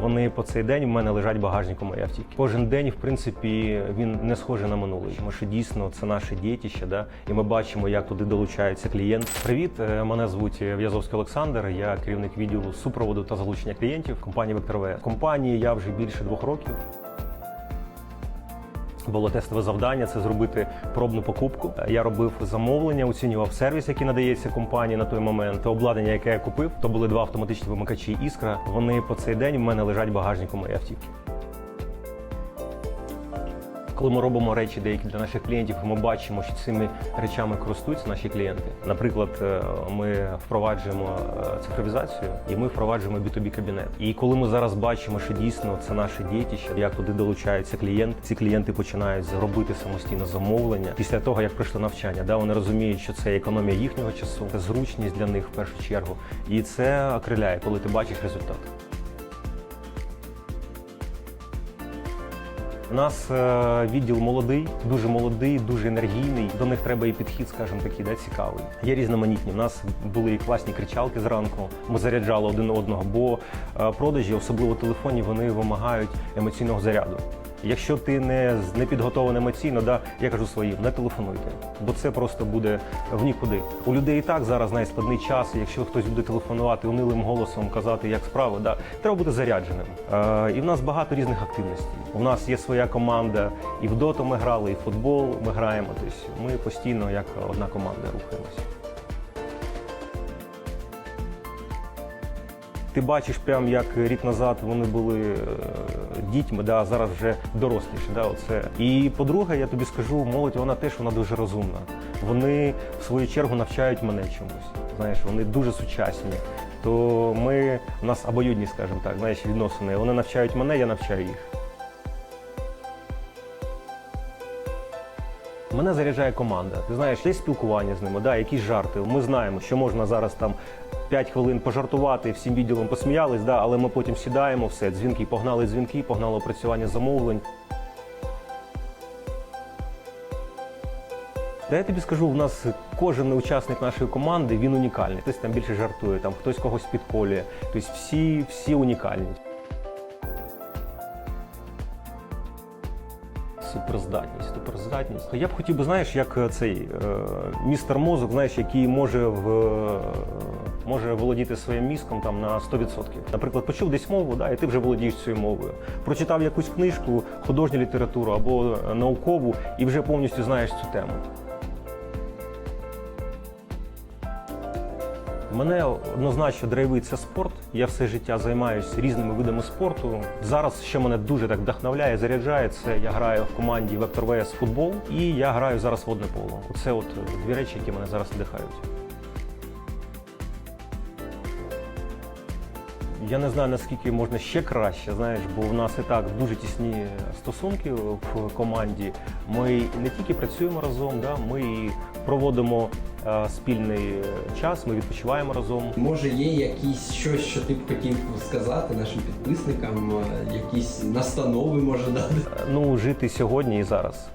Вони по цей день в мене лежать в багажнику моєї автівки. Кожен день, в принципі, він не схожий на минулий. Тому що дійсно це наше дітище, да? і ми бачимо, як туди долучається клієнт. Привіт, е, мене звуть В'язовський Олександр. Я керівник відділу супроводу та залучення клієнтів компанії Вектор В. В компанії я вже більше двох років. Було тестове завдання це зробити пробну покупку. Я робив замовлення, оцінював сервіс, який надається компанії на той момент. Обладнання, яке я купив, то були два автоматичні вимикачі іскра. Вони по цей день в мене лежать в багажнику моєї автівки. Коли ми робимо речі деякі для наших клієнтів, ми бачимо, що цими речами користуються наші клієнти. Наприклад, е, ми впроваджуємо е, цифровізацію і ми впроваджуємо B2B кабінет. І коли ми зараз бачимо, що дійсно це наше дітище, як туди долучається клієнт, ці клієнти починають робити самостійно замовлення після того, як пройшли навчання. Да, вони розуміють, що це економія їхнього часу, це зручність для них в першу чергу. І це окриляє, коли ти бачиш результат. У нас е, відділ молодий, дуже молодий, дуже енергійний. До них треба і підхід, скажімо такий, да, цікавий. Є різноманітні. У нас були і класні кричалки зранку. Ми заряджали один одного, бо е, продажі, особливо телефонні, вони вимагають емоційного заряду. Якщо ти не, не підготовлений емоційно, да, я кажу своїм, не телефонуйте, бо це просто буде в нікуди. У людей і так зараз найскладний час. Якщо хтось буде телефонувати унилим голосом, казати, як справи, да, треба бути зарядженим. Е, і в нас багато різних активностей. У нас є своя команда, і в доту ми грали, і в футбол ми граємо. Тобто ми постійно як одна команда рухаємося. Ти бачиш, прям як рік назад вони були е, дітьми, да, а зараз вже доросліші. Да, оце. І по-друге, я тобі скажу, молодь вона теж вона дуже розумна. Вони в свою чергу навчають мене чомусь. Знаєш, вони дуже сучасні. То ми у нас обоюдні, скажімо так, знаєш, відносини. Вони навчають мене, я навчаю їх. Мене заряджає команда. Ти знаєш, є спілкування з ними, да, якісь жарти. Ми знаємо, що можна зараз там 5 хвилин пожартувати, всім відділом посміялись, да, але ми потім сідаємо, все, дзвінки, погнали дзвінки, погнали опрацювання замовлень. Та я тобі скажу, в нас кожен учасник нашої команди він унікальний. Хтось там більше жартує, там хтось когось підколює. Тобто всі, всі унікальні. Суперздатність, суперздатність. Я б хотів би, знаєш, як е, цей е, містер мозок, знаєш, який може в е, може володіти своїм мізком там на 100%. Наприклад, почув десь мову, да, і ти вже володієш цією мовою. Прочитав якусь книжку, художню літературу або наукову, і вже повністю знаєш цю тему. Мене однозначно драйвить це спорт. Я все життя займаюся різними видами спорту. Зараз що мене дуже так вдохновляє, заряджає, це я граю в команді Вектор ВС футбол і я граю зараз водне поло. Це от дві речі, які мене зараз надихають. Я не знаю наскільки можна ще краще, знаєш, бо в нас і так дуже тісні стосунки в команді. Ми не тільки працюємо разом, да, ми і проводимо е, спільний час, ми відпочиваємо разом. Може, є якісь щось, що ти б хотів сказати нашим підписникам, е, якісь настанови може дати. Ну, жити сьогодні і зараз.